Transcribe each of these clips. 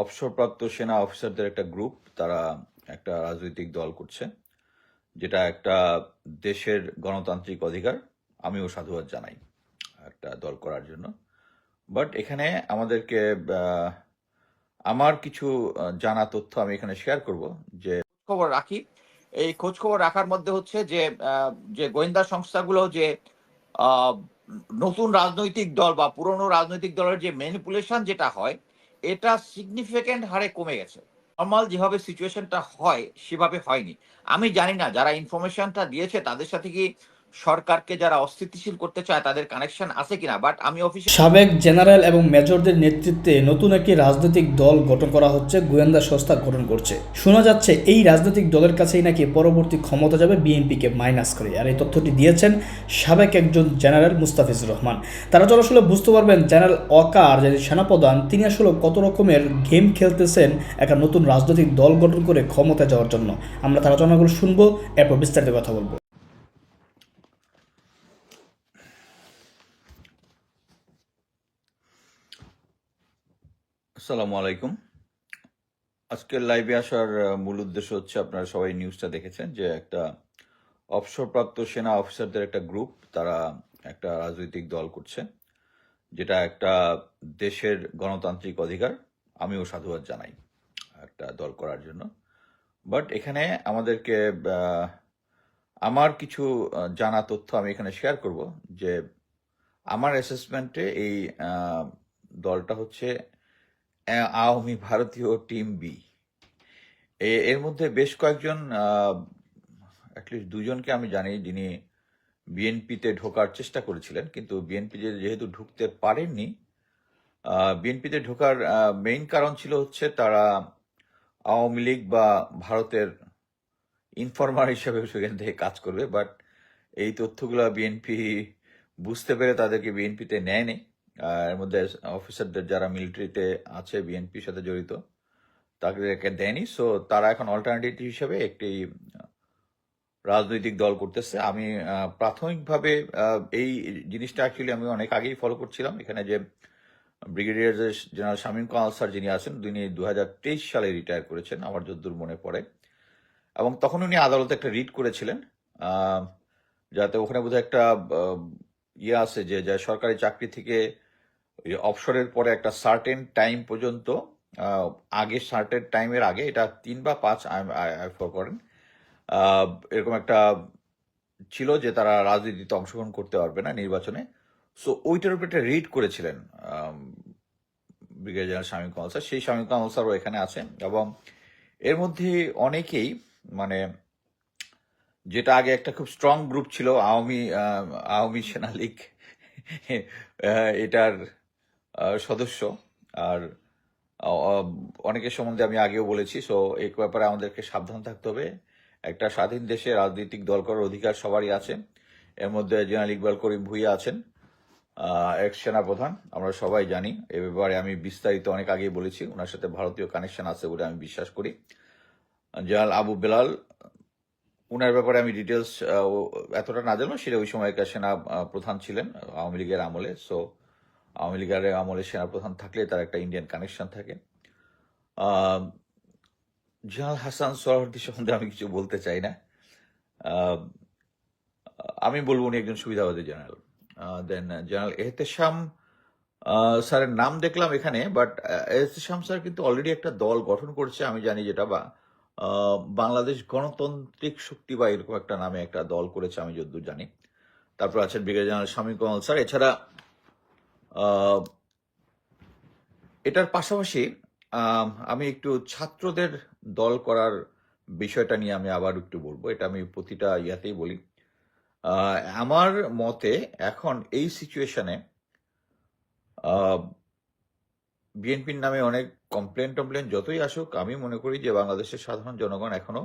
অবসরপ্রাপ্ত সেনা অফিসারদের একটা গ্রুপ, তারা একটা রাজনৈতিক দল করছে, যেটা একটা দেশের গণতান্ত্রিক অধিকার, আমিও সাধুবাদ জানাই একটা দল করার জন্য। বাট এখানে আমাদেরকে আমার কিছু জানা তথ্য আমি এখানে শেয়ার করব, যে খবর রাখি। এই খোঁজ খবর রাখার মধ্যে হচ্ছে যে যে গোয়েন্দা সংস্থাগুলো যে নতুন রাজনৈতিক দল বা পুরনো রাজনৈতিক দলের যে ম্যানিপুলেশন যেটা হয় এটা সিগনিফিকেন্ট হারে কমে গেছে। নর্মাল যেভাবে সিচুয়েশনটা হয়, সেভাবে হয়নি। আমি জানি না, যারা ইনফরমেশনটা দিয়েছে, তাদের সাথে কি সরকারকে যারা অস্থিতিশীল করতে চায়, তাদের কানেকশন আছে কিনা? বাট আমি অফিসে সাবেক জেনারেল এবং মেজরদের নেতৃত্বে নতুন একটি রাজনৈতিক দল গঠন করা হচ্ছে, গোয়েন্দা সংস্থা গঠন করছে। শোনা যাচ্ছে, এই রাজনৈতিক দলের কাছেই নাকি পরবর্তী ক্ষমতা যাবে বিএনপিকে মাইনাস করে। আর এই তথ্যটি দিয়েছেন সাবেক একজন জেনারেল মুস্তাফিজুর রহমান। তারা তো আসলে বুঝতে পারবেন জেনারেল অকার যে সেনাপ্রধান, তিনি আসলে কত রকমের গেম খেলতেছেন একটা নতুন রাজনৈতিক দল গঠন করে ক্ষমতা যাওয়ার জন্য। আমরা তার আলোচনাগুলো শুনব, এরপর বিস্তারিত কথা বলব। আসসালামু আলাইকুম। আজকের লাইভে আসার মূল উদ্দেশ্য হচ্ছে আপনারা সবাই নিউজটা দেখেছেন যে একটা অবসরপ্রাপ্ত সেনা অফিসারদের একটা গ্রুপ তারা একটা রাজনৈতিক দল করছে, যেটা একটা দেশের গণতান্ত্রিক অধিকার। আমিও সাধুবাদ জানাই একটা দল করার জন্য। বাট এখানে আমাদেরকে আমার কিছু জানা তথ্য আমি এখানে শেয়ার করব যে আমার অ্যাসেসমেন্টে এই দলটা হচ্ছে আওয়ামী ভারতীয় টিম বি। এর মধ্যে বেশ কয়েকজন অ্যাটলিস্ট দুজনকে আমি জানি যিনি বিএনপিতে ঢোকার চেষ্টা করেছিলেন, কিন্তু বিএনপি যেহেতু ঢুকতে পারেননি বিএনপিতে ঢোকার মেইন কারণ ছিল হচ্ছে তারা আওয়ামী লীগ বা ভারতের ইনফরমার হিসেবে সেখান থেকে কাজ করবে বাট এই তথ্যগুলো বিএনপি বুঝতে পেরে তাদেরকে বিএনপিতে নেয়নি। এর মধ্যে অফিসারদের যারা মিলিটারিতে আছে বিএনপির সাথে জড়িত, তাদেরকে দেয়নি। সো তারা এখন অল্টারনেটিভ হিসেবে একটি রাজনৈতিক দল করতেছে। আমি প্রাথমিকভাবে এই জিনিসটা অ্যাকচুয়ালি আমি অনেক আগেই ফলো করছিলাম। এখানে যে brigadier general Shamim Kamal sir যিনি আছেন, তিনি দু হাজার তেইশ সালে রিটায়ার করেছেন, আমার যদ্দূর মনে পড়ে। এবং তখন উনি আদালতে একটা রিট করেছিলেন যাতে ওখানে বোধহয় একটা ইয়ে আছে যে, যা সরকারি চাকরি থেকে অবসরের পরে একটা সার্টেন টাইম পর্যন্ত আগে সার্টেন টাইমের আগে, এটা তিন বা পাঁচ করেন এরকম একটা ছিল যে তারা রাজনীতিতে অংশগ্রহণ করতে পারবে না নির্বাচনে। সো ওইটার উপর একটা রিড করেছিলেন brigadier general Shamim Kamal sir. সেই শামীম কামাল স্যারও এখানে আছেন এবং এর মধ্যে অনেকেই মানে যেটা আগে একটা খুব স্ট্রং গ্রুপ ছিল, আওয়ামী আওয়ামী সেনা লীগ এটার সদস্য। আর অনেকের সম্বন্ধে আমি আগেও বলেছি সো এই ব্যাপারে আমাদেরকে সাবধান থাকতে হবে। একটা স্বাধীন দেশে রাজনৈতিক দল করার অধিকার সবারই আছে। এর মধ্যে জেনারেল ইকবাল করিম ভুইয়া আছেন এক্স সেনাপ্রধান, আমরা সবাই জানি। এ ব্যাপারে আমি বিস্তারিত অনেক আগেই বলেছি, ওনার সাথে ভারতীয় কানেকশন আছে বলে আমি বিশ্বাস করি। জেনারেল আবু বেলাল, উনার ব্যাপারে আমি ডিটেলস এতটা না জানব সেটা ওই সময়কার সেনা প্রধান ছিলেন, আওয়ামী লীগের আমলে সো আওয়ামী লীগের আমলে সেনাপ্রধান থাকলে তার একটা ইন্ডিয়ান কানেকশন থাকে। জেনারেল হাসান সোহরাওয়ার্দী সম্বন্ধে আমি কিছু বলতে চাই না। আমি বলব উনি একজন সুবিধাবাদী জেনারেল। দেন জেনারেল এহতেশাম স্যারের নাম দেখলাম এখানে বাট এহতেশাম স্যার কিন্তু অলরেডি একটা দল গঠন করছে, আমি জানি যেটা বা বাংলাদেশ গণতান্ত্রিক শক্তি বা এরকম একটা নামে একটা দল করেছে, আমি যদ্দূর জানি। তারপর আছেন brigadier general Shamim Kamal sir. এছাড়া এটার পাশাপাশি, আমি একটু ছাত্রদের দল করার বিষয়টা নিয়ে আমি আবার একটু বলব। এটা আমি প্রতিটা ইয়াতেই বলি। আমার মতে এখন এই সিচুয়েশনে বিএনপির নামে অনেক কমপ্লেন টমপ্লেন যতই আসুক, আমি মনে করি যে বাংলাদেশের সাধারণ জনগণ এখনও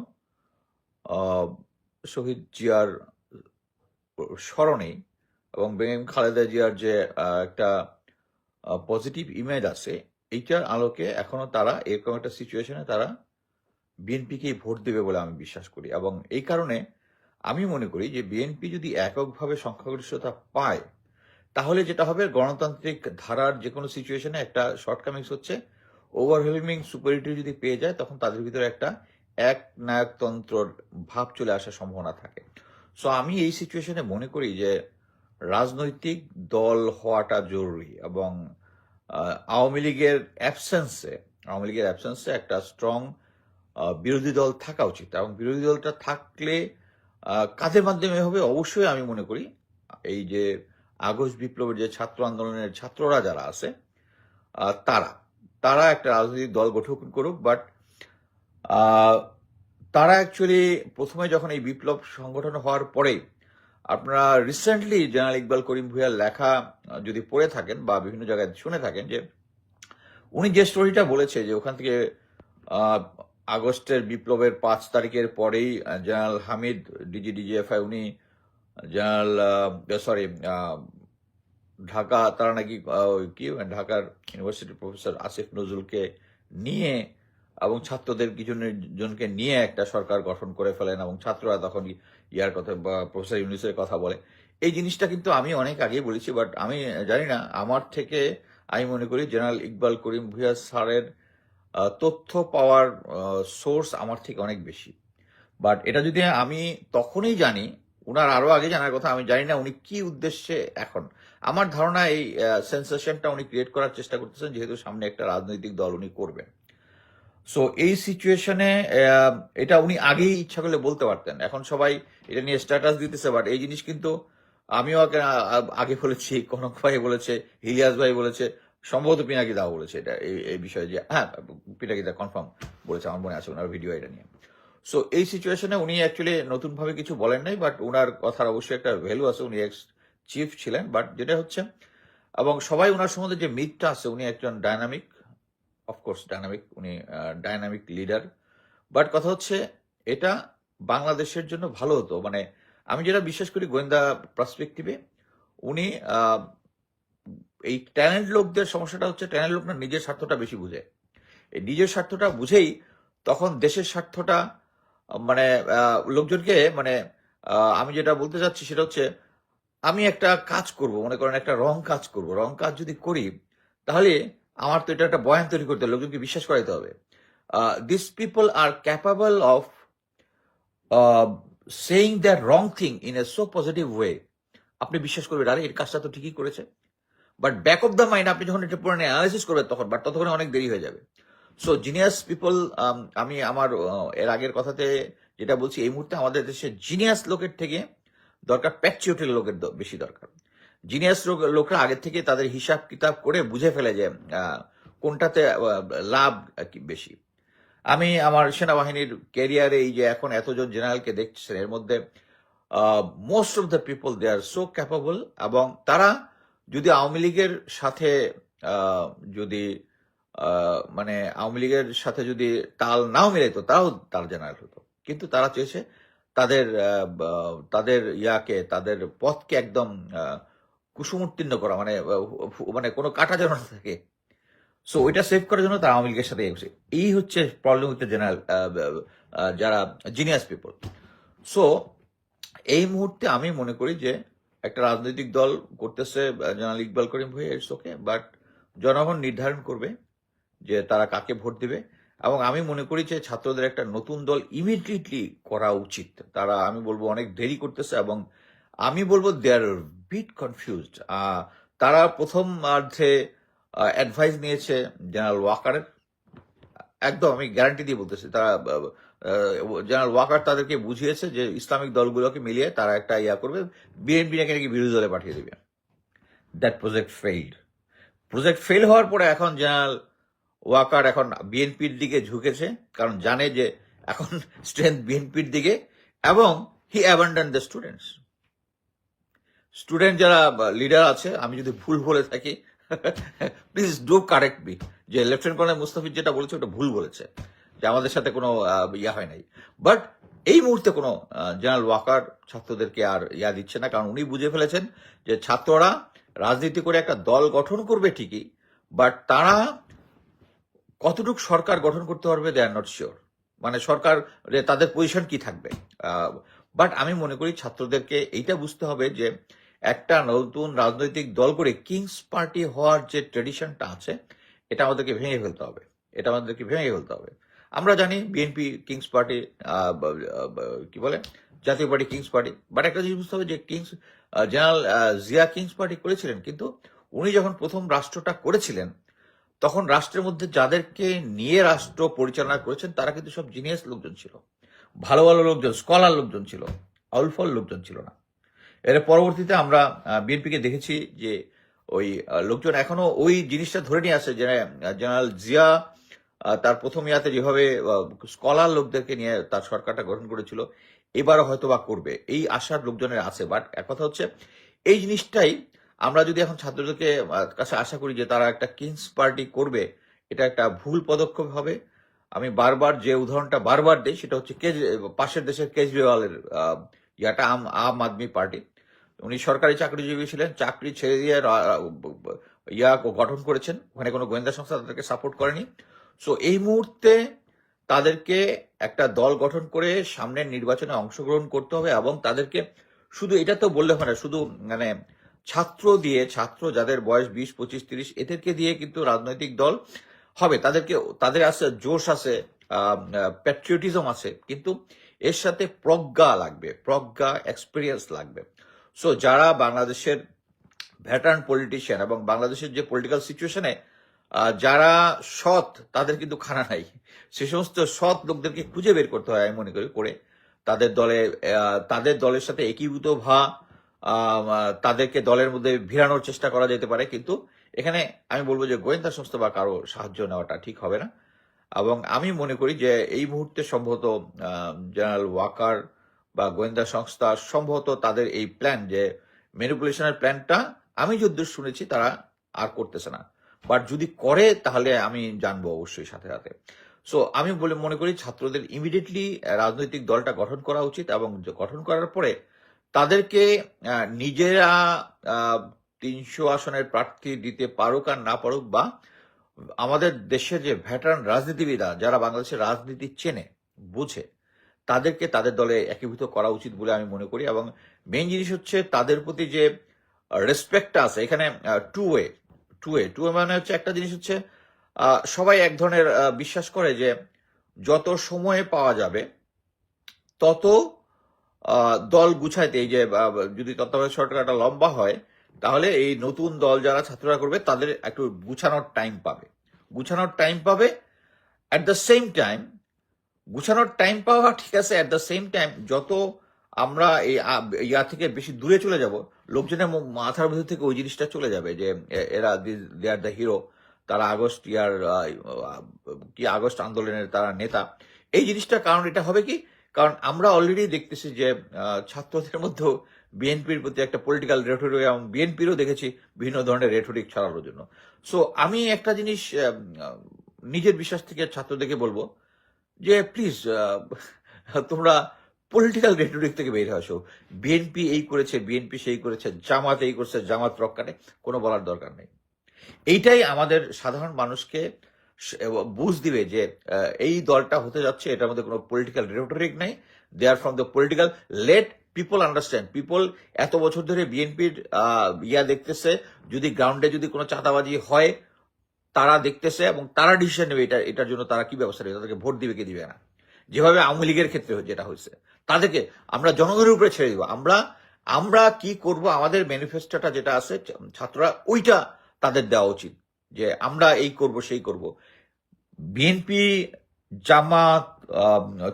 শহীদ জিয়ার স্মরণে এবং বেগম খালেদা জিয়ার যে একটা পজিটিভ ইমেজ আছে, এইটার আলোকে এখনও তারা এরকম একটা সিচুয়েশনে তারা বিএনপিকেই ভোট দেবে বলে আমি বিশ্বাস করি। এবং এই কারণে আমি মনে করি যে বিএনপি যদি এককভাবে সংখ্যাগরিষ্ঠতা পায়, তাহলে যেটা হবে, গণতান্ত্রিক ধারার যে কোনো সিচুয়েশনে একটা শর্টকামিংস হচ্ছে। ওভারহেলমিং সুপারিটি যদি পেয়ে যায়, তখন তাদের ভিতরে একটা এক নায়কতন্ত্রর ভাব চলে আসার সম্ভাবনা থাকে। সো আমি এই সিচুয়েশনে মনে করি যে রাজনৈতিক দল হওয়াটা জরুরি এবং আওয়ামী লীগের অ্যাবসেন্সে আওয়ামী লীগের অ্যাবসেন্সে একটা স্ট্রং বিরোধী দল থাকা উচিত এবং বিরোধী দলটা থাকলে কাদের মাধ্যমে হবে অবশ্যই আমি মনে করি, এই যে আগস্ট বিপ্লবের যে ছাত্র আন্দোলনের ছাত্ররা যারা আছে তারা তারা একটা রাজনৈতিক দল গঠন করুক বাট তারা অ্যাকচুয়ালি প্রথমে যখন এই বিপ্লব সংগঠন হওয়ার পরে আপনারা রিসেন্টলি জেনারেল ইকবাল করিম ভুইয়ার লেখা যদি পড়ে থাকেন বা বিভিন্ন জায়গায় শুনে থাকেন যে, উনি যে স্টোরিটা বলেছে যে ওখান থেকে আগস্টের বিপ্লবের পাঁচ তারিখের পরেই জেনারেল হামিদ ডিজি ডিজিএফআই উনি জেনারেল সরি ঢাকা, তারা নাকি কি, ঢাকার ইউনিভার্সিটির প্রফেসর আসিফ নজরুলকে নিয়ে এবং ছাত্রদের, কিছু জনকে নিয়ে একটা সরকার গঠন করে ফেলেন এবং ছাত্ররা তখন ইয়ার কথা বা প্রফেসর ইউনিসের কথা বলে। এই জিনিসটা কিন্তু আমি অনেক আগেই বলেছি বাট আমি জানি না, আমার থেকে আমি মনে করি জেনারেল ইকবাল করিম ভুইয়া স্যারের তথ্য পাওয়ার সোর্স আমার থেকে অনেক বেশি। বাট এটা যদি আমি তখনই জানি, উনার আরও আগে জানার কথা, আমি জানি না উনি কি উদ্দেশ্যে এখন। আমার ধারণা এই সেন্সেশনটা উনি ক্রিয়েট করার চেষ্টা করতেছেন, যেহেতু সামনে একটা রাজনৈতিক দল উনি করবেন। সো এই সিচুয়েশনে এটা উনি আগেই ইচ্ছা করলে বলতে পারতেন। এখন সবাই এটা নিয়ে স্ট্যাটাস দিতেছে বাট এই জিনিস কিন্তু আমিও আগে বলেছি, কনক ভাই বলেছে হিলিয়াস ভাই বলেছে, সম্ভবত পিনাকি দাও বলেছে এটা, এই বিষয়ে যে হ্যাঁ পিনাকি দা কনফার্ম বলেছে, আমার মনে আছে ওনার ভিডিও এটা নিয়ে। সো এই সিচুয়েশনে উনি অ্যাকচুয়ালি নতুনভাবে কিছু বলেন নাই বাট ওনার কথার অবশ্যই একটা ভ্যালু আছে, উনি এক্স চিফ ছিলেন বাট যেটা হচ্ছে, এবং সবাই ওনার সম্বন্ধে যে মিথটা আছে, উনি একজন ডায়নামিক অফকোর্স ডায়নামিক উনি ডায়নামিক লিডার বাট কথা হচ্ছে, এটা বাংলাদেশের জন্য ভালো হতো। মানে আমি যেটা বিশ্বাস করি গোয়েন্দা পার্সপেক্টিভে উনি এই ট্যালেন্ট লোকদের সমস্যাটা হচ্ছে ট্যালেন্ট লোকরা নিজের স্বার্থটা বেশি বুঝে। এই নিজের স্বার্থটা বুঝেই তখন দেশের স্বার্থটা মানে লোকজনকে মানে আমি যেটা বলতে চাচ্ছি সেটা হচ্ছে, আমি একটা কাজ করব, মনে করেন একটা রং কাজ করব। রং কাজ যদি করি, তাহলে আমার তো এটা একটা বয়ান তৈরি করতে হবে লোকজনকে বিশ্বাস করাইতে হবে। This people are capable of saying the wrong thing in a so positive way আপনি বিশ্বাস করবেন, আরে এর কাজটা তো ঠিকই করেছে। But back of the mind আপনি যখন এটা পুরো অ্যানালিসিস করবেন তখন বাট ততক্ষণে অনেক দেরি হয়ে যাবে। সো জিনিয়াস পিপল আমি আমার এর আগের কথাতে যেটা বলছি, এই মুহূর্তে আমাদের দেশে জিনিয়াস লোকের থেকে দরকার প্যাচিওটের লোকের বেশি দরকার। জিনিয়াস লোকরা আগের থেকে তাদের হিসাব কিতাব করে বুঝে ফেলে যে কোনটাতে লাভ বেশি। আমি আমার সেনাবাহিনীর ক্যারিয়ারে এই যে এখন এতজন জেনারেলকে দেখছেন, এর মধ্যে most of the people they are so capable এবং তারা যদি আওয়ামী লীগের সাথে যদি মানে আওয়ামী লীগের সাথে যদি তাল নাও মিলাইতো, তাও তার জেনারেল হতো। কিন্তু তারা চেয়েছে তাদের তাদের ইয়াকে, তাদের পথকে একদম কুসুমোত্তীর্ণ করা মানে মানে কোনো কাটা যেন না থাকে। সো ওইটা সেভ করার জন্য তারা আওয়ামী লীগের সাথে এই হচ্ছে প্রবলেম হচ্ছে জেনারেল যারা জিনিয়াস পিপল সো এই মুহূর্তে আমি মনে করি যে একটা রাজনৈতিক দল করতেছে জেনারেল ইকবাল করিম ভাই ইটস ওকে বাট জনগণ নির্ধারণ করবে যে তারা কাকে ভোট দিবে। এবং আমি মনে করি যে ছাত্রদের একটা নতুন দল ইমিডিয়েটলি করা উচিত। তারা, আমি বলব, অনেক দেরি করতেছে এবং আমি বলব দে আর বিট কনফিউজড তারা প্রথম অর্ধে অ্যাডভাইস নিয়েছে জেনারেল ওয়াকারের একদম, আমি গ্যারান্টি দিয়ে বলতেছি, তারা জেনারেল ওয়াকার তাদেরকে বুঝিয়েছে যে ইসলামিক দলগুলোকে মিলিয়ে তারা একটা ইয়া করবে বিএনপি নাকি নাকি বিরোধী দলে পাঠিয়ে দেবে। That project failed project fail হওয়ার পরে এখন জেনারেল ওয়াকার এখন বিএনপির দিকে ঝুঁকেছে, কারণ জানে যে এখন স্ট্রেংথ বিএনপির দিকে, এবং he abandon the students student যারা লিডার আছে, আমি যদি ভুল বলে থাকি, প্লিজ ডু কারেক্ট মি। যে লেফটেন্যান্ট কর্নেল মুস্তাফিজ যেটা বলেছে, ওটা ভুল বলেছে। যে আমাদের সাথে কোনো ইয়া হয় নাই। বাট এই মুহূর্তে কোনো জেনারেল ওয়াকার ছাত্রদেরকে আর ইয়া দিচ্ছে না, কারণ উনি বুঝে ফেলেছেন যে ছাত্ররা রাজনীতি করে একটা দল গঠন করবে ঠিকই, বাট তারা কতটুক সরকার গঠন করতে পারবে দে আর নট শিওর মানে সরকার, তাদের পজিশন কি থাকবে। বাট আমি মনে করি ছাত্রদেরকে এইটা বুঝতে হবে যে একটা নতুন রাজনৈতিক দল করে কিংস পার্টি হওয়ার যে ট্রেডিশনটা আছে, এটা আমাদেরকে ভেঙে ফেলতে হবে। এটা আমাদেরকে ভেঙে ফেলতে হবে। আমরা জানি বিএনপি কিংস পার্টি কি বলে? জাতীয় পার্টি কিংস পার্টি বাট একটা জিনিস বুঝতে হবে যে king's general Zia king's party করেছিলেন, কিন্তু উনি যখন প্রথম রাষ্ট্রটা করেছিলেন, তখন রাষ্ট্রের মধ্যে যাদেরকে নিয়ে রাষ্ট্র পরিচালনা করেছেন, তারা কিন্তু সব জিনিয়াস লোকজন ছিল। ভালো ভালো লোকজন, স্কলার লোকজন ছিল আউলফল লোকজন ছিল না। এর পরবর্তীতে আমরা বিএনপিকে দেখেছি যে ওই লোকজন এখনও ওই জিনিসটা ধরে নিয়ে আসে যে জেনারেল জিয়া তার প্রথম ইয়াতে যেভাবে স্কলার লোকদেরকে নিয়ে তার সরকারটা গঠন করেছিল, এবারও হয়তো বা করবে। এই আশার লোকজনের আছে, বাট এক কথা হচ্ছে, এই জিনিসটাই আমরা যদি এখন ছাত্রদেরকে কাছে আশা করি যে তারা একটা কিংস পার্টি করবে, এটা একটা ভুল পদক্ষেপ হবে। আমি বারবার যে উদাহরণটা বারবার দিই, সেটা হচ্ছে কেজ, পাশের দেশের কেজরিওয়ালের ইয়াটা আম আম আদমি পার্টি। উনি সরকারি চাকরিজীবী ছিলেন, চাকরি ছেড়ে দিয়ে ইয়া গঠন করেছেন। ওখানে কোনো গোয়েন্দা সংস্থা তাদেরকে সাপোর্ট করেনি। সো এই মুহূর্তে তাদেরকে একটা দল গঠন করে সামনের নির্বাচনে অংশগ্রহণ করতে হবে এবং তাদেরকে শুধু এটা তো বললে হয় না, শুধু মানে ছাত্র দিয়ে, ছাত্র যাদের বয়স বিশ, পঁচিশ, তিরিশ, এদেরকে দিয়ে কিন্তু রাজনৈতিক দল হবে। তাদেরকে, তাদের আছে, জোশ আছে প্যাট্রিয়টিজম আছে, কিন্তু এর সাথে প্রজ্ঞা লাগবে, প্রজ্ঞা এক্সপিরিয়েন্স লাগবে। সো যারা বাংলাদেশের ভ্যাটার্ন পলিটিশিয়ান এবং বাংলাদেশের যে পলিটিক্যাল সিচুয়েশনে যারা সৎ, তাদের কিন্তু খানা নাই। সে সমস্ত সৎ লোকদেরকে খুঁজে বের করতে হয়, আমি মনে করি, করে তাদের দলে তাদের দলের সাথে একীভূত ভা তাদেরকে দলের মধ্যে ভিড়ানোর চেষ্টা করা যেতে পারে। কিন্তু এখানে আমি বলব যে গোয়েন্দা সংস্থা বা কারও সাহায্য নেওয়াটা ঠিক হবে না। এবং আমি মনে করি যে এই মুহূর্তে সম্ভবত জেনারেল ওয়াকার বা গোয়েন্দা সংস্থা সম্ভবত তাদের এই প্ল্যান যে ম্যানিপুলেশনের প্ল্যানটা আমি যদ্দূর শুনেছি তারা আর করতেছে না। বাট যদি করে, তাহলে আমি জানব অবশ্যই সাথে সাথে। সো আমি বলে মনে করি ছাত্রদের ইমিডিয়েটলি রাজনৈতিক দলটা গঠন করা উচিত এবং গঠন করার পরে তাদেরকে নিজেরা তিনশো আসনের প্রার্থী দিতে পারুক আর না পারুক বা আমাদের দেশের যে ভ্যাটারান রাজনীতিবিদরা, যারা বাংলাদেশের রাজনীতি চেনে, বুঝে তাদেরকে তাদের দলে একীভূত করা উচিত বলে আমি মনে করি এবং মেইন জিনিস হচ্ছে তাদের প্রতি যে রেসপেক্টটা আছে, এখানে two way two way two way মানে হচ্ছে একটা জিনিস হচ্ছে সবাই এক ধরনের বিশ্বাস করে যে যত সময়ে পাওয়া যাবে, তত দল গুছাইতে, এই যে যদি তত্ত্বাবধায়ক সরকারটা লম্বা হয়, তাহলে এই নতুন দল যারা ছাত্ররা করবে, তাদের একটু গুছানোর টাইম পাবে। গুছানোর টাইম পাবে অ্যাট দ্য সেম টাইম গুছানোর টাইম পাওয়া ঠিক আছে অ্যাট দ্য সেম টাইম যত আমরা এই ইয়া থেকে বেশি দূরে চলে যাব, লোকজনের মাথার ভিতর থেকে ওই জিনিসটা চলে যাবে যে এরা দে আর দ্য হিরো তারা আগস্ট ইয়ার কি আগস্ট আন্দোলনের তারা নেতা। এই জিনিসটা কারণ এটা হবে কি? কারণ আমরা অলরেডি দেখতেছি যে ছাত্রদের মধ্যেও বিএনপির প্রতি একটা পলিটিক্যাল রেটরিক এবং বিএনপিরও দেখেছি বিভিন্ন ধরনের রেটরিক ছড়ানোর জন্য। সো আমি একটা জিনিস নিজের বিশ্বাস থেকে ছাত্রদেরকে বলব যে প্লিজ তোমরা পলিটিক্যাল রেটরিক থেকে বের আসো বিএনপি এই করেছে বিএনপি সেই করেছে, জামাত এই করছে, জামাত রক্ষানে কোনো বলার দরকার নেই। এইটাই আমাদের সাধারণ মানুষকে বুঝ দিবে যে এই দলটা হতে যাচ্ছে, এটার মধ্যে কোনো পলিটিক্যাল রেটরিক নেই। They are from the political let people understand people এত বছর ধরে বিএনপির ইয়া দেখতেছে, যদি গ্রাউন্ডে যদি কোনো চাঁদাবাজি হয় তারা দেখতেছে এবং তারা ডিসিশন নেবে এটা, এটার জন্য তারা কি ব্যবস্থা নেবে, তাদেরকে ভোট দিবে কি দিবে না। যেভাবে আওয়ামী লীগের ক্ষেত্রে যেটা হয়েছে। তাদেরকে আমরা জনগণের উপরে ছেড়ে দিব। আমরা আমরা কি করব? আমাদের ম্যানিফেস্টোটা যেটা আছে, ছাত্ররা, ওইটা তাদের দেওয়া উচিত। যে আমরা এই করব, সেই করব। BNP Jamaat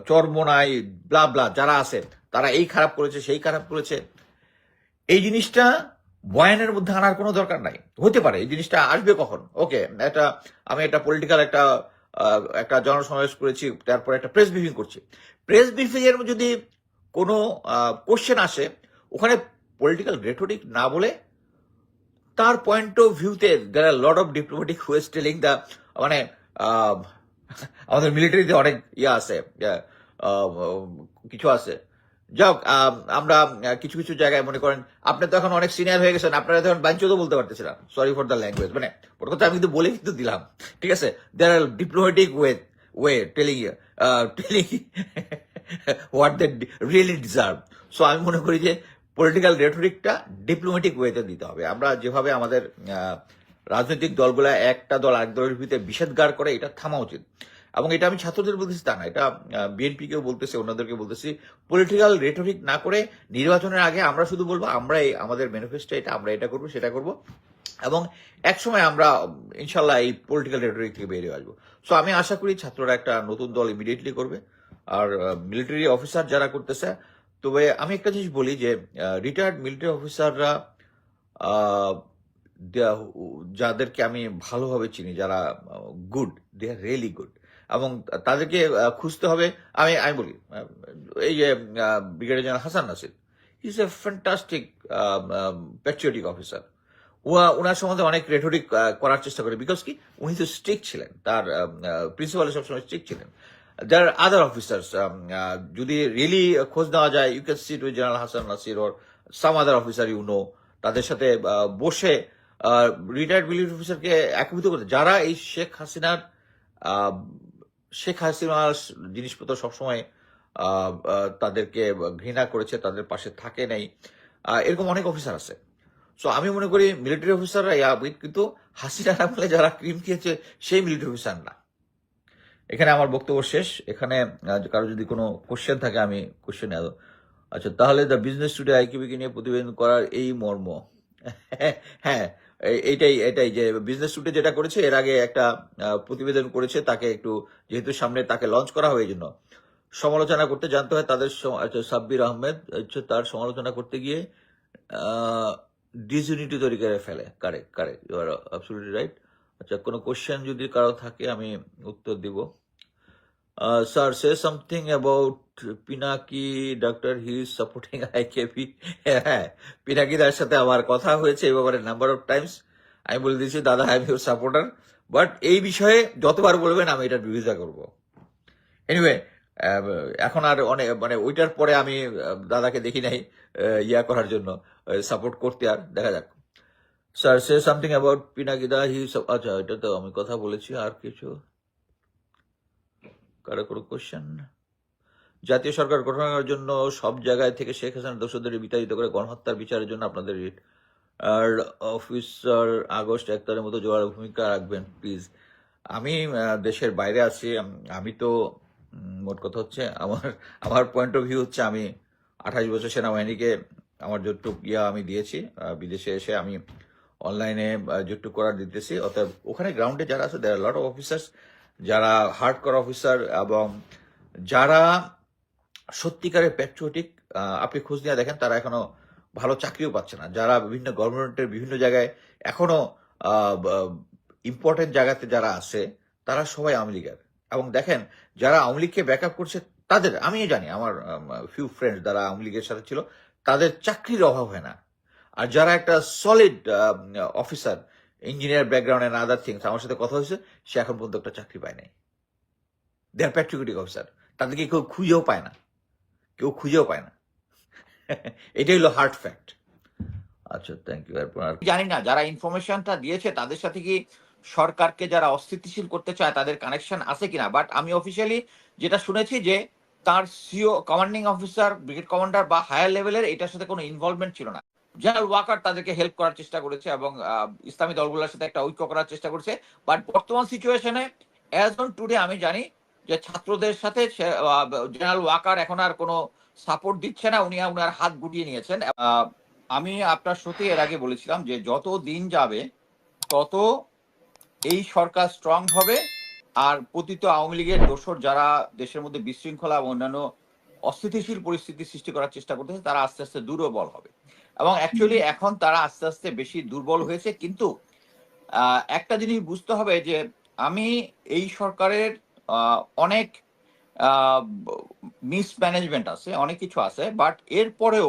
Charmonai blah blah যারা আছে, তারা এই খারাপ করেছে, সেই খারাপ করেছে। এই জিনিসটা বয়ানের মধ্যে আনার কোনো দরকার নাই। হতে পারে, এই জিনিসটা আসবে কখন? ওকে একটা, আমি একটা পলিটিক্যাল একটা একটা জনসমাবেশ করেছি, তারপর একটা প্রেস ব্রিফিং করছি। প্রেস ব্রিফিং এর যদি কোনো কোশ্চেন আসে, ওখানে পলিটিক্যাল রেটোরিক না বলে, তার পয়েন্ট অফ ভিউতে there are lot of diplomatic ways telling the মানে আমাদের মিলিটারিতে অনেক ইয়ে আছে কিছু আছে। যাক আমরা কিছু কিছু জায়গায় মনে করেন, আপনি তো এখন অনেক সিনিয়র হয়ে গেছেন, আপনারা তখন বাঞ্চও বলতে পারতেছিলাম। সরি ফর দ্য ল্যাঙ্গুয়েজ মানে ওর কথা আমি কিন্তু বলে কিন্তু দিলাম, ঠিক আছে? There are diplomatic way way telling telling what they really deserve so আমি মনে করি যে পলিটিক্যাল রেটরিকটা ডিপ্লোমেটিক ওয়েতে দিতে হবে। আমরা যেভাবে আমাদের রাজনৈতিক দলগুলা একটা দল আরেক দলের ভিতরে বিষেধগার করে, এটা থামা উচিত। এবং এটা আমি ছাত্রদের বলতেছি, তা না, এটা বিএনপি কেও বলতেছি অন্যদেরকে বলতেছি। পলিটিক্যাল রেটরিক না করে নির্বাচনের আগে আমরা শুধু বলব আমরা আমাদের ম্যানিফেস্টো এটা, আমরা এটা করব, সেটা করব। এবং একসময় আমরা, ইনশাল্লাহ এই পলিটিক্যাল রেটরিক থেকে বেরিয়ে আসব। সো আমি আশা করি ছাত্ররা একটা নতুন দল ইমিডিয়েটলি করবে। আর মিলিটারি অফিসার যারা করতেছে, তবে আমি একটা জিনিস বলি যে রিটায়ার্ড মিলিটারি অফিসাররা যাদেরকে আমি ভালোভাবে চিনি, যারা good they are really good এবং তাদেরকে খুঁজতে হবে। আমি আমি বলি এই যে brigadier general Hasan Nasir is a fantastic patriotic officer ওনার সম্বন্ধে অনেক রেটরিক করার চেষ্টা করে বিকজ কি, উনি তো স্ট্রিক্ট ছিলেন, তার প্রিন্সিপাল সবসময় স্ট্রিক্ট ছিলেন। দেয়ার আদার অফিসার্স যদি রিয়েলি খোঁজ নেওয়া যায় you can see to general Hasan Nasir or some other officer you know তাদের সাথে বসে রিটায়ার্ড মিলিটারি অফিসারকে একভূত করতে, যারা এই শেখ হাসিনার শেখ হাসিনার জিনিসপত্র সবসময় তাদেরকে ঘৃণা করেছে, তাদের পাশে থাকে নাই। এরকম অনেক অফিসার আছে। সো আমি মনে করি মিলিটারি অফিসাররা ইয়া উইথ কিন্তু হাসিনা আমলে যারা ক্রিম খেয়েছে, সেই মিলিটারি অফিসার না। এখানে আমার বক্তব্য শেষ। এখানে কারও যদি কোনো কোশ্চেন থাকে, আমি কোশ্চেন আচ্ছা তাহলে দ্য বিজনেস টুডে আইকিবিকে নিয়ে প্রতিবেদন করার এই মর্ম। হ্যাঁ এইটাই এটাই যে বিজনেস টুডে যেটা করেছে, এর আগে একটা প্রতিবেদন করেছে, তাকে একটু যেহেতু সামনে তাকে লঞ্চ করা হয় এই জন্য সমালোচনা করতে জানতে হয় তাদের আচ্ছা সাব্বির আহমেদ হচ্ছে তার সমালোচনা করতে গিয়ে ডিসইউনিটি তৈরি করে ফেলে। Correct correct you are absolutely right আচ্ছা কোনো কোশ্চেন যদি কারও থাকে, আমি উত্তর দিব। Sir say something about Pinaki doctor he is supporting IKP হ্যাঁ পিনাকিদার সাথে আমার কথা হয়েছে এই ব্যাপারে নাম্বার অফ টাইমস আমি বলে দিয়েছি, দাদা আই ইউর সাপোর্টার বাট এই বিষয়ে যতবার বলবেন, আমি এটার বিরোধিতা করব। এনিওয়ে এখন আর অনেক মানে ওইটার পরে আমি দাদাকে দেখি নাই ইয়া করার জন্য সাপোর্ট করতে আর, দেখা যাক। স্যার সে সামথিং অ্যাবাউট পিনাকিদা হি আচ্ছা এটা তো আমি কথা বলেছি, আর কিছু? কারও কোনো কোশ্চেন জাতীয় সরকার গঠনের জন্য সব জায়গায় থেকে শেখ হাসিনার দোষদের বিতাড়িত করে গণহত্যার বিচারের জন্য আপনাদের আর অফিসার আগস্ট এক তারিখের মতো জোয়ার ভূমিকা রাখবেন, প্লিজ। আমি দেশের বাইরে আছি, আমি তো মোট কথা হচ্ছে আমার আমার পয়েন্ট অফ ভিউ হচ্ছে আমি আঠাশ বছর সেনাবাহিনীকে, আমার যতটুক ইয়া আমি দিয়েছি বিদেশে এসে আমি অনলাইনে যতটুক করার দিতেছি। অর্থাৎ ওখানে গ্রাউন্ডে যারা আছে দেয়ার লট অফ অফিসার্স যারা হার্ড কর অফিসার এবং যারা সত্যিকারের প্যাট্রিয়টিক আপনি খোঁজ নিয়ে দেখেন, তারা এখনও ভালো চাকরিও পাচ্ছে না। যারা বিভিন্ন গভর্নমেন্টের বিভিন্ন জায়গায় এখনও ইম্পর্টেন্ট জায়গাতে যারা আছে, তারা সবাই আওয়ামী লীগের। এবং দেখেন, যারা আওয়ামী লীগকে ব্যাক করছে, তাদের আমি জানি, আমার ফিউ ফ্রেন্ড যারা আওয়ামী লীগের সাথে ছিল, তাদের চাকরির অভাব হয় না। আর যারা একটা solid officer engineer background and other things আমার সাথে কথা হয়েছে, সে এখন পর্যন্ত একটা চাকরি পায় নাই। দে আর অফিসার তাদেরকে কেউ খুঁজেও পায় না। কেউ খুঁজেও পায় না। এটাই হলো হার্ড ফ্যাক্ট আচ্ছা থ্যাংক ইউ এরপর আর জানি না যারা ইনফরমেশনটা দিয়েছে তাদের সাথে কি সরকারকে যারা অস্থিতিশীল করতে চায় তাদের কানেকশন আছে কিনা? বাট আমি অফিসিয়ালি যেটা শুনেছি যে তার CO commanding officer brigade commander বা হায়ার লেভেলের এটার সাথে কোনো ইনভলভমেন্ট ছিল না। জেনারেল ওয়াকার তাদেরকে হেল্প করার চেষ্টা করেছে এবং ইসলামী দলগুলোর সাথে একটা ঐক্য করার চেষ্টা করেছে। বাট বর্তমান সিচুয়েশনে অ্যাজ অন টুডে আমি জানি যে ছাত্রদের সাথে জেনারেল ওয়াকার এখন আর কোনো সাপোর্ট দিচ্ছে না উনি উনার হাত গুটিয়ে নিয়েছেন। আমি আপনার সাথে এর আগে বলেছিলাম যে যত দিন যাবে তত এই সরকার স্ট্রং হবে। আর পতিত আওয়ামী লীগের দোসর যারা দেশের মধ্যে বিশৃঙ্খলা এবং অন্যান্য অস্থিতিশীল পরিস্থিতি সৃষ্টি করার চেষ্টা করতেছে তারা আস্তে আস্তে দুর্বল হবে। এবং অ্যাকচুয়ালি এখন তারা আস্তে আস্তে বেশি দুর্বল হয়েছে। কিন্তু একটা জিনিস বুঝতে হবে যে আমি এই সরকারের অনেক মিসম্যানেজমেন্ট আছে অনেক কিছু আছে বাট এরপরেও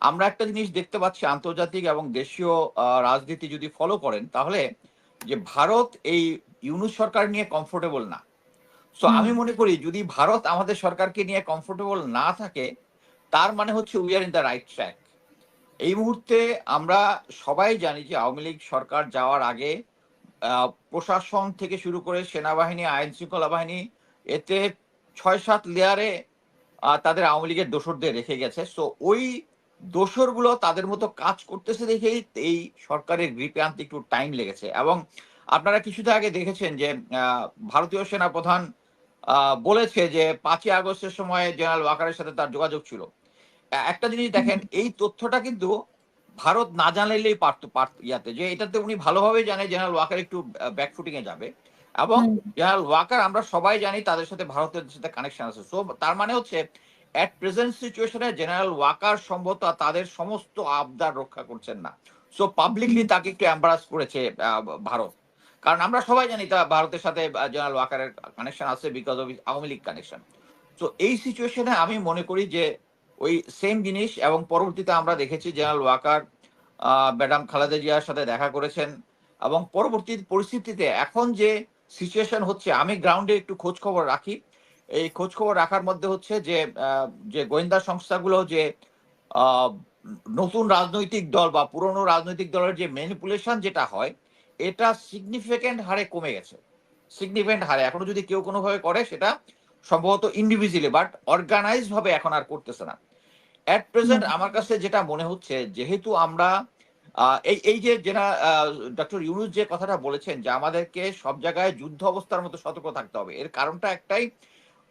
আমরা একটা জিনিস দেখতে পাচ্ছি আন্তর্জাতিক এবং দেশীয় রাজনীতি যদি ফলো করেন তাহলে যে ভারত এই ইউনুস সরকার নিয়ে কমফোর্টেবল না। সো আমি মনে করি যদি ভারত আমাদের সরকারকে নিয়ে কমফোর্টেবল না থাকে তার মানে হচ্ছে we are in the right track এই মুহূর্তে আমরা সবাই জানি যে আওয়ামী লীগ সরকার যাওয়ার আগে প্রশাসন থেকে শুরু করে সেনাবাহিনী আইন শৃঙ্খলা বাহিনী এতে ছয় সাত লেয়ারে তাদের আওয়ামী লীগের দোসরদের রেখে গেছে। সো ওই দোসরগুলো তাদের মতো কাজ করতেছে দেখেই এই সরকারের গ্রিপে আনতে একটু টাইম লেগেছে। এবং আপনারা কিছুদিন আগে দেখেছেন যে ভারতীয় সেনা প্রধান বলেছে যে পাঁচই আগস্টের সময় জেনারেল ওয়াকারের সাথে তার যোগাযোগ ছিল। একটা জিনিস দেখেন এই তথ্যটা কিন্তু ভারত না জানাইলেই পারতো ইয়াতে যে এটাতে উনি ভালোভাবে জানে জেনারেল ওয়াকার একটু ব্যাকফুটিং এ যাবে। এবং জেনারেল ওয়াকার আমরা সবাই জানি তাদের সাথে ভারতের সাথে কানেকশন আছে। সো তার মানে হচ্ছে এট প্রেজেন্ট সিচুয়েশনে জেনারেল ওয়াকার সম্ভবত তাদের সমস্ত আবদার রক্ষা করছেন না। সো পাবলিকলি তাকে একটু অ্যাম্বারাস করেছে ভারত। কারণ আমরা সবাই জানি তা ভারতের সাথে জেনারেল ওয়াকারের কানেকশন আছে because of Awami League connection তো এই সিচুয়েশনে আমি মনে করি যে ওই সেম জিনিস এবং পরবর্তীতে আমরা দেখেছি জেনারেল ওয়াকার ম্যাডাম খালেদা জিয়ার সাথে দেখা করেছেন এবং পরবর্তী পরিস্থিতিতে এখন যে সিচুয়েশন হচ্ছে, আমি গ্রাউন্ডে একটু খোঁজ খবর রাখি। এই খোঁজ খবর রাখার মধ্যে হচ্ছে যে যে গোয়েন্দা সংস্থাগুলো যে নতুন রাজনৈতিক দল বা পুরনো রাজনৈতিক দলের যে ম্যানিপুলেশন যেটা হয়, এটা সিগনিফিকেন্ট হারে কমে গেছে। সিগনিফিকেন্ট হারে। এখনও যদি কেউ কোনোভাবে করে, সেটা সম্ভবত ইন্ডিভিজুয়ালি বাট অর্গানাইজ ভাবে এখন আর করতেছে না। অ্যাট প্রেজেন্ট আমার কাছে যেটা মনে হচ্ছে যেহেতু আমরা এই এই যে যেটা ডক্টর ইউনুস যে কথাটা বলেছেন যে আমাদেরকে সব জায়গায় যুদ্ধ অবস্থার মতো সতর্ক থাকতে হবে এর কারণটা একটাই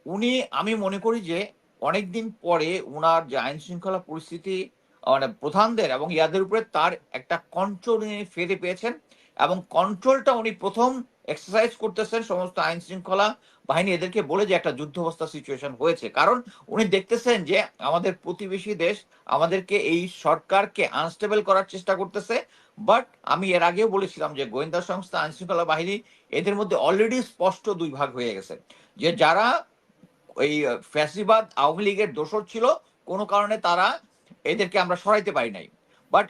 উনি আমি মনে করি যে অনেকদিন পরে উনার যে আইন শৃঙ্খলা পরিস্থিতি মানে প্রধানদের এবং ইয়াদের উপরে তার একটা কন্ট্রোল উনি ফিরে পেয়েছেন এবং কন্ট্রোলটা উনি প্রথম এক্সারসাইজ করতেছেন, সমস্ত আইন শৃঙ্খলা বাহিনী এদেরকে বলে যে একটা যুদ্ধ অবস্থা সিচুয়েশন হয়েছে। কারণ উনি দেখতেছেন যে আমাদের প্রতিবেশী দেশ আমাদেরকে এই সরকারকে আনস্টেবল করার চেষ্টা করতেছে। বাট আমি এর আগেও বলেছিলাম যে গোয়েন্দা সংস্থা, আইন শৃঙ্খলা বাহিনী এদের মধ্যে অলরেডি স্পষ্ট দুই ভাগ হয়ে গেছে। যে যারা ওই ফ্যাসিবাদ আওয়ামী লীগের দোষর ছিল, কোনো কারণে তারা এদেরকে আমরা সরাইতে পারি নাই। বাট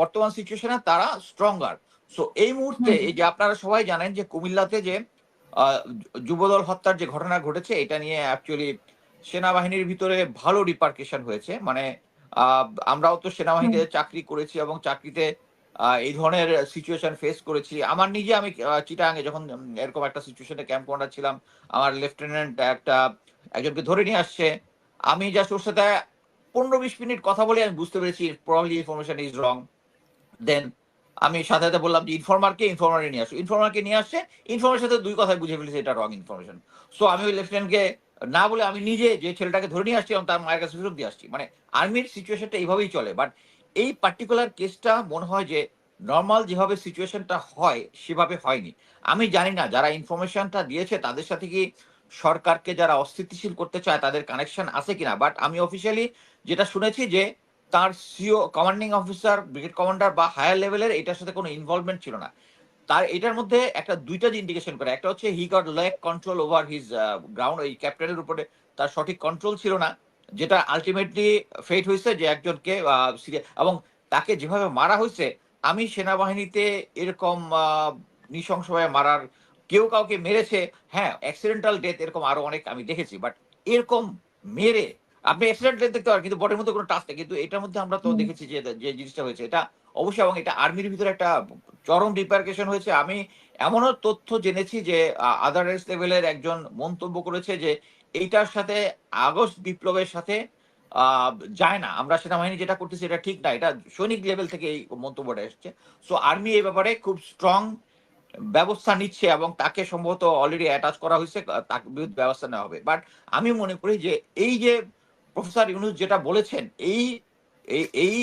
বর্তমান সিচুয়েশনে তারা স্ট্রঙ্গার সো এই মুহূর্তে এই যে আপনারা সবাই জানেন যে কুমিল্লাতে যে যুবদল হত্যার যে ঘটনা ঘটেছে এটা নিয়ে অ্যাকচুয়ালি সেনাবাহিনীর ভিতরে ভালো রিপার্কেশন হয়েছে। মানে আমরাও তো সেনাবাহিনীতে চাকরি করেছি এবং চাকরিতে এই ধরনের সিচুয়েশন ফেস করেছি। আমার নিজে আমি চিটাগাঙে যখন এরকম একটা সিচুয়েশনে ক্যাম্প কমান্ডার ছিলাম আমার লেফটেন্যান্ট একটা একজনকে ধরে নিয়ে আসছে। আমি জাস্ট ওর সাথে পনেরো বিশ মিনিট কথা বলে আমি বুঝতে পেরেছি probably information is wrong then আমি সাথে সাথে বললাম যে ইনফরমারকে ইনফরমারে নিয়ে আসো। ইনফরমারকে নিয়ে আসছে ইনফরমারের সাথে দুই কথায় বুঝে ফেলেছি, এটা রং ইনফরমেশন সো আমি ওই লেফটেন্যান্টকে না বলে আমি নিজে যে ছেলেটাকে ধরে নিয়ে আসছি এবং তার মায়ের কাছে সুযোগ দিয়ে আসছি। মানে আর্মির সিচুয়েশনটা এইভাবেই চলে। বাট এই পার্টিকুলার কেসটা মনে হয় যে নর্মাল যেভাবে সিচুয়েশনটা হয়, সেভাবে হয়নি। আমি জানি না, যারা ইনফরমেশনটা দিয়েছে, তাদের সাথে কি সরকারকে যারা অস্থিতিশীল করতে চায়, তাদের কানেকশন আছে কিনা? বাট আমি অফিসিয়ালি যেটা শুনেছি যে তার CO commanding officer brigade commander বা হায়ার লেভেলের এটার সাথে কোনো ইনভলভমেন্ট ছিল না। তার এটার মধ্যে একটা দুইটা ইন্ডিকেশন করে, একটা হচ্ছে he got lack control over his ground ওই ক্যাপ্টেনের উপরে তার সঠিক কন্ট্রোল ছিল না, যেটা আলটিমেটলি ফেট হয়েছে যে একজনকে এবং তাকে যেভাবে মারা হয়েছে, আমি সেনাবাহিনীতে এরকম নৃশংসভাবে মারার কেউ কাউকে মেরেছে হ্যাঁ অ্যাক্সিডেন্টাল ডেথ এরকম আরও অনেক আমি দেখেছি বাট এরকম মেরে আপনি ডেথ দেখতে পারেন কিন্তু বডির মধ্যে কোনো টাচ নেই। কিন্তু এটার মধ্যে আমরা তো দেখেছি যে যে জিনিসটা হয়েছে এটা অবশ্যই এবং এটা আর্মির ভিতরে একটা চরম রিপার্কেশন হয়েছে। আমি এমনও তথ্য জেনেছি যে আদার লেভেলের একজন মন্তব্য করেছে যে এইটার সাথে আগস্ট বিপ্লবের সাথে যায় না। আমরা সেনাবাহিনী যেটা করতেছি এটা ঠিক না এটা সৈনিক লেভেল থেকে এই মন্তব্যটা এসছে। সো আর্মি এই ব্যাপারে খুব স্ট্রং ব্যবস্থা নিচ্ছে এবং তাকে সম্ভবত অলরেডি অ্যাটাচ করা হয়েছে তার বিরুদ্ধে ব্যবস্থা নেওয়া হবে। বাট আমি মনে করি যে এই যে প্রফেসর ইউনুস যেটা বলেছেন, এই এই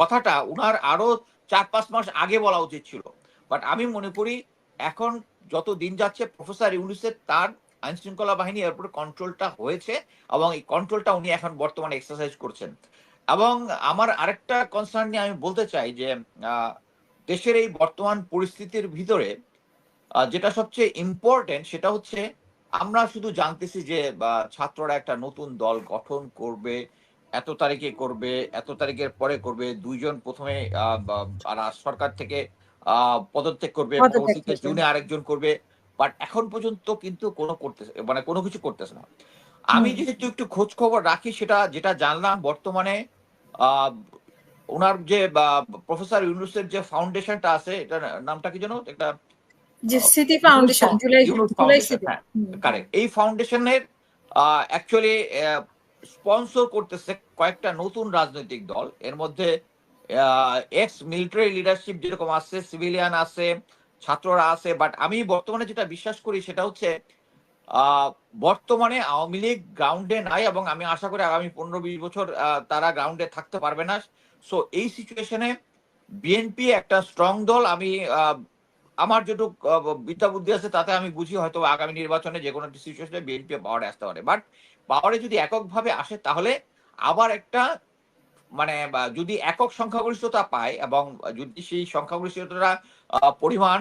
কথাটা উনার আরও চার পাঁচ মাস আগে বলা উচিত ছিল। বাট আমি মনে করি এখন যত দিন যাচ্ছে, প্রফেসর ইউনুসের তার আইন শৃঙ্খলা বাহিনী এর উপরে কন্ট্রোলটা হয়েছে এবং এই কন্ট্রোলটা উনি এখন বর্তমানে এক্সারসাইজ করছেন। এবং আমার আরেকটা কনসার্ন নিয়ে আমি বলতে চাই যে দেশের এই বর্তমান পরিস্থিতির ভিতরে যেটা সবচেয়ে ইম্পর্টেন্ট সেটা হচ্ছে আমরা শুধু জানতেছি যে ছাত্ররা একটা নতুন দল গঠন করবে এত তারিখে করবে এত তারিখের পরে করবে দুইজন প্রথমে সরকার থেকে পদত্যাগ করবে পরবর্তীতে। জুনে আরেকজন করবে বাট এখন পর্যন্ত কিন্তু কোনো করতেছে মানে কোনো কিছু করতেছে না। আমি যেহেতু একটু খোঁজ খবর রাখি সেটা যেটা জানলাম বর্তমানে আহ, ওনার যে প্রফেসর ইউনুসের যে ফাউন্ডেশনটা আছে এটার নামটা কি যেন? একটা যে city foundation July July city হ্যাঁ। কারেক্ট এই ফাউন্ডেশনের অ্যাকচুয়ালি স্পন্সর করতেছে কয়েকটা নতুন রাজনৈতিক দল। এর মধ্যে এক্স মিলিটারি লিডারশিপ যেরকম আছে সিভিলিয়ান আছে ছাত্ররা আছে বাট আমি বর্তমানে যেটা বিশ্বাস করি সেটা হচ্ছে আহ, বর্তমানে আওয়ামী লীগ গ্রাউন্ডে নাই এবং আমি আশা করি আগামী পনেরো বিশ বছর তারা গ্রাউন্ডে থাকতে পারবে না। সো এই সিচুয়েশনে বিএনপি একটা স্ট্রং দল আমি আহ, আমার যেটুকু বিদ্যা বুদ্ধি আছে তাতে আমি বুঝি হয়তো আগামী নির্বাচনে যে কোনো সিচুয়েশনে বিএনপি পাওয়ারে আসতে পারে। বাট পাওয়ারে যদি এককভাবে আসে তাহলে আবার একটা মানে যদি একক সংখ্যাগরিষ্ঠতা পায় এবং যদি সেই সংখ্যাগরিষ্ঠতা পরিমাণ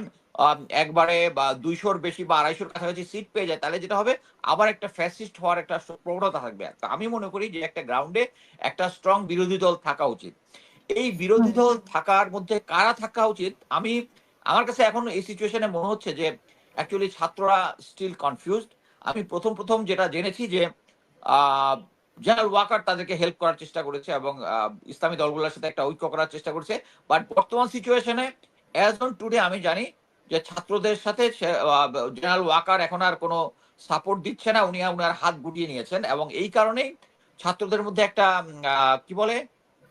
একবারে বা দুইশোর বেশি বা আড়াইশোর কাছাকাছি সিট পেয়ে যায় তাহলে যেটা হবে আবার একটা ফ্যাসিস্ট হওয়ার একটা প্রবণতা থাকবে। তো আমি মনে করি যে একটা গ্রাউন্ডে একটা স্ট্রং বিরোধী দল থাকা উচিত। এই বিরোধী দল থাকার মধ্যে কারা থাকা উচিত আমি আমার কাছে এখন এই সিচুয়েশনে মনে হচ্ছে যে অ্যাকচুয়ালি ছাত্ররা স্টিল কনফিউজড আমি প্রথম প্রথম যেটা জেনেছি যে জেনারেল ওয়াকার তাদেরকে হেল্প করার চেষ্টা করেছে এবং ইসলামী দলগুলোর সাথে একটা ঐক্য করার চেষ্টা করেছে। বাট বর্তমান সিচুয়েশনে অ্যাজ অন টুডে আমি জানি যে ছাত্রদের সাথে জেনারেল ওয়াকার এখন আর কোনো সাপোর্ট দিচ্ছে না। উনি উনার হাত গুটিয়ে নিয়েছেন এবং এই কারণেই ছাত্রদের মধ্যে একটা কি বলে?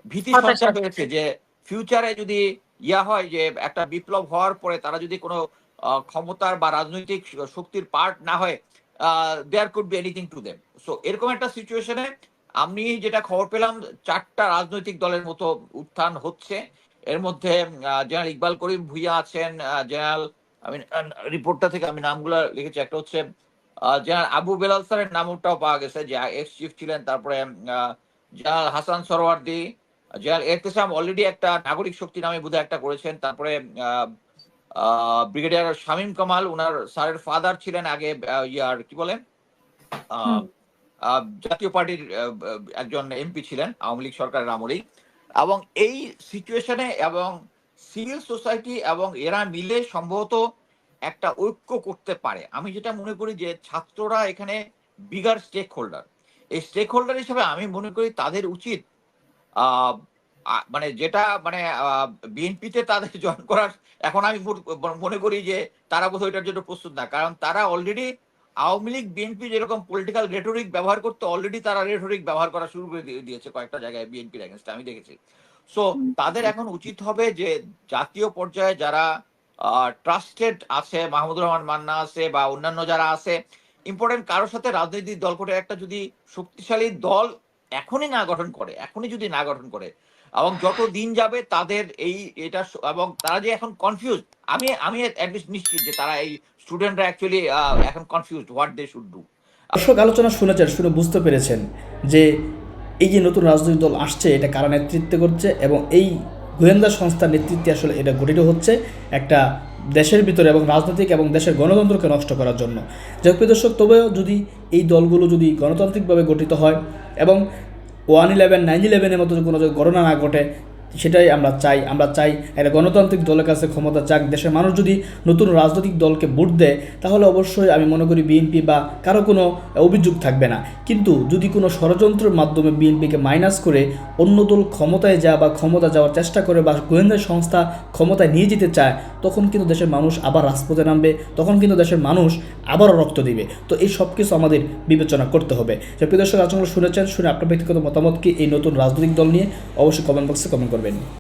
ভীতি। সঞ্চার হয়েছে যে ফিউচারে যদি ইয়া হয় যে, একটা বিপ্লব হওয়ার পরে তারা যদি কোনো ক্ষমতার বা রাজনৈতিক শক্তির পার্ট না হয় there could be anything to them so এরকম একটা সিচুয়েশনে আমি যেটা খবর পেলাম, চারটা রাজনৈতিক দলের মতো উত্থান হচ্ছে। এর মধ্যে জেনারেল ইকবাল করিম ভুইয়া আছেন জেনারেল আমি রিপোর্টটা থেকে আমি নামগুলো লিখেছি। একটা হচ্ছে জেনারেল আবু বেলাল স্যারের নামটাও পাওয়া গেছে, যে এক্স চিফ ছিলেন। তারপরে general Hasan Sarwardi general already একটা নাগরিক শক্তি নামে বোধহয় একটা করেছেন। তারপরে ব্রিগেডিয়ার শামীম কামাল উনার স্যারের ফাদার ছিলেন আগে ইয়ার কি বলে? জাতীয় পার্টির একজন এমপি ছিলেন আওয়ামী লীগ সরকারের আমলেই। এবং এই সিচুয়েশনে এবং সিভিল সোসাইটি এবং এরা মিলে সম্ভবত একটা ঐক্য করতে পারে। আমি যেটা মনে করি যে ছাত্ররা এখানে বিগার স্টেক হোল্ডার এই স্টেক হোল্ডার হিসেবে আমি মনে করি তাদের উচিত মানে যেটা মানে বিএনপিতে তাদের জয়েন করার, এখন আমি মনে- করি যে তারা বোধহয় এটার জন্য প্রস্তুত না। কারণ তারা অলরেডি আওয়ামী লীগ, বিএনপি যেরকম পলিটিক্যাল রেটরিক ব্যবহার করতে অলরেডি তারা রেটরিক ব্যবহার করা শুরু করে দিয়েছে কয়েকটা জায়গায় বিএনপির এগেনস্ট আমি দেখেছি। সো তাদের এখন উচিত হবে যে জাতীয় পর্যায়ে যারা ট্রাস্টেড আছে, মাহমুদুর রহমান মান্না আছে বা অন্যান্য যারা আছে ইম্পর্টেন্ট কারোর সাথে রাজনৈতিক দল করে একটা যদি শক্তিশালী দল এখনই না গঠন করে, এখনই যদি না গঠন করে, এবং যত দিন যাবে তাদের এই এটা এবং তারা যে এখন কনফিউজ আমি আমি নিশ্চিত যে তারা এই স্টুডেন্টরা অ্যাকচুয়ালি এখন confused what they should do দর্শক, আলোচনা শুনেছেন শুনে বুঝতে পেরেছেন যে এই যে নতুন রাজনৈতিক দল আসছে, এটা কারা নেতৃত্ব করছে, এবং এই গোয়েন্দা সংস্থার নেতৃত্বে আসলে এটা গঠিত হচ্ছে একটা দেশের ভিতরে এবং রাজনৈতিক এবং দেশের গণতন্ত্রকে নষ্ট করার জন্য। হোক দর্শক, তবেও যদি এই দলগুলো যদি গণতান্ত্রিকভাবে গঠিত হয় এবং ওয়ান ইলেভেন, নাইন ইলেভেনের মতো কোনো ঘটনা না ঘটে সেটাই আমরা চাই। আমরা চাই একটা গণতান্ত্রিক দলের কাছে ক্ষমতা চাক। দেশের মানুষ যদি নতুন রাজনৈতিক দলকে ভোট দেয়, তাহলে অবশ্যই আমি মনে করি বিএনপি বা কারও কোনো অভিযোগ থাকবে না। কিন্তু যদি কোনো ষড়যন্ত্রের মাধ্যমে বিএনপিকে মাইনাস করে অন্য দল ক্ষমতায় যা বা ক্ষমতা যাওয়ার চেষ্টা করে বা গোয়েন্দা সংস্থা ক্ষমতায় নিয়ে যেতে চায়, তখন কিন্তু দেশের মানুষ আবার রাজপথে নামবে, তখন কিন্তু দেশের মানুষ আবারও রক্ত দিবে। তো এই সব কিছু আমাদের বিবেচনা করতে হবে। যে প্রিয় দর্শক আচরণ শুনেছেন, শুনে আপনার ব্যক্তিগত মতামত কি এই নতুন রাজনৈতিক দল নিয়ে? অবশ্যই কমেন্ট বক্সে কমেন্ট করবেন